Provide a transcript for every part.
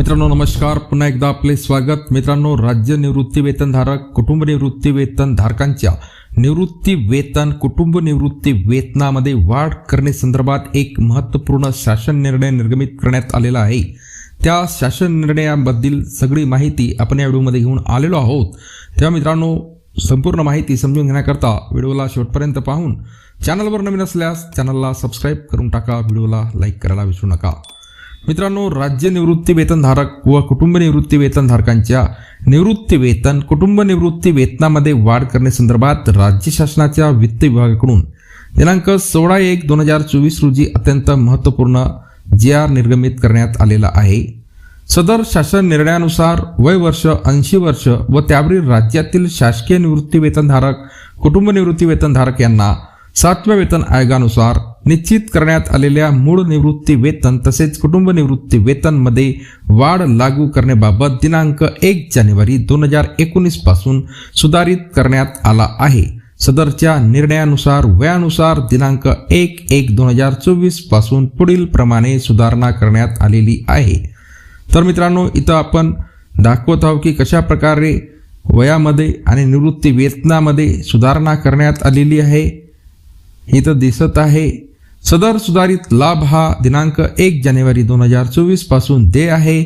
मित्रांनो नमस्कार. पुन्हा एकदा आपले स्वागत. मित्रांनो राज्य निवृत्ती वेतनधारक कुटुंब निवृत्ती वेतन धारकांच्या निवृत्ती वेतन कुटुंब निवृत्ती वेतनामध्ये वाढ करण्यासंदर्भात एक महत्त्वपूर्ण शासन निर्णय निर्गमित करण्यात आलेला आहे. त्या शासन निर्णयाबद्दल सगळी माहिती आपण या व्हिडिओमध्ये घेऊन आलेलो आहोत. तेव्हा मित्रांनो संपूर्ण माहिती समजून घेण्याकरता व्हिडिओला शेवटपर्यंत पाहून चॅनलवर नवीन असल्यास चॅनलला सबस्क्राईब करून टाका. व्हिडिओला लाईक करायला विसरू नका. मित्रांनो राज्य निवृत्ती वेतनधारक व कुटुंब निवृत्ती वेतनधारकांच्या निवृत्ती वेतन कुटुंब निवृत्ती वेतनामध्ये वाढ करण्यासंदर्भात राज्य शासनाच्या वित्त विभागाकडून दिनांक सोळा एक दोन हजार चोवीस रोजी अत्यंत महत्त्वपूर्ण जी आर निर्गमित करण्यात आलेला आहे. सदर शासन निर्णयानुसार वय वर्ष ऐंशी वर्ष व त्यावरील राज्यातील शासकीय निवृत्ती वेतनधारक कुटुंब निवृत्ती वेतनधारक यांना सातव्या वेतन आयोगानुसार निश्चित करण्यात आलेल्या मूळ निवृत्ती वेतन तसेच कुटुंब निवृत्ती वेतनमध्ये वाढ लागू करण्याबाबत दिनांक एक जानेवारी दोन हजार एकोणीसपासून सुधारित करण्यात आला आहे. सदरच्या निर्णयानुसार वयानुसार दिनांक एक एक दोन हजार चोवीसपासून पुढील प्रमाणे सुधारणा करण्यात आलेली आहे. तर मित्रांनो इथं आपण दाखवत आहोत की कशा प्रकारे वयामध्ये आणि निवृत्ती वेतनामध्ये सुधारणा करण्यात आलेली आहे. इथं दिसत आहे. सदर सुधारित लाभ हा दिनांक एक जानेवारी दोन हजार चोवीसपासून दे आहे.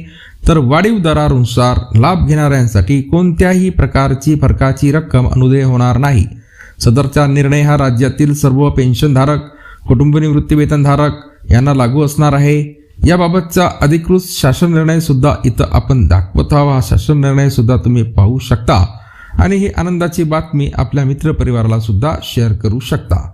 तर वाढीव दरानुसार लाभ घेणाऱ्यांसाठी कोणत्याही प्रकारची फरकाची रक्कम अनुदय होणार नाही. सदरचा निर्णय हा राज्यातील सर्व पेन्शनधारक कुटुंब निवृत्तीवेतनधारक यांना लागू असणार आहे. याबाबतचा अधिकृत शासन निर्णय सुद्धा इथं आपण दाखवत आहोत. हा शासन निर्णय सुद्धा तुम्ही पाहू शकता. आणि ही आनंदाची बातमी आपल्या मित्रपरिवाराला सुद्धा शेअर करू शकता.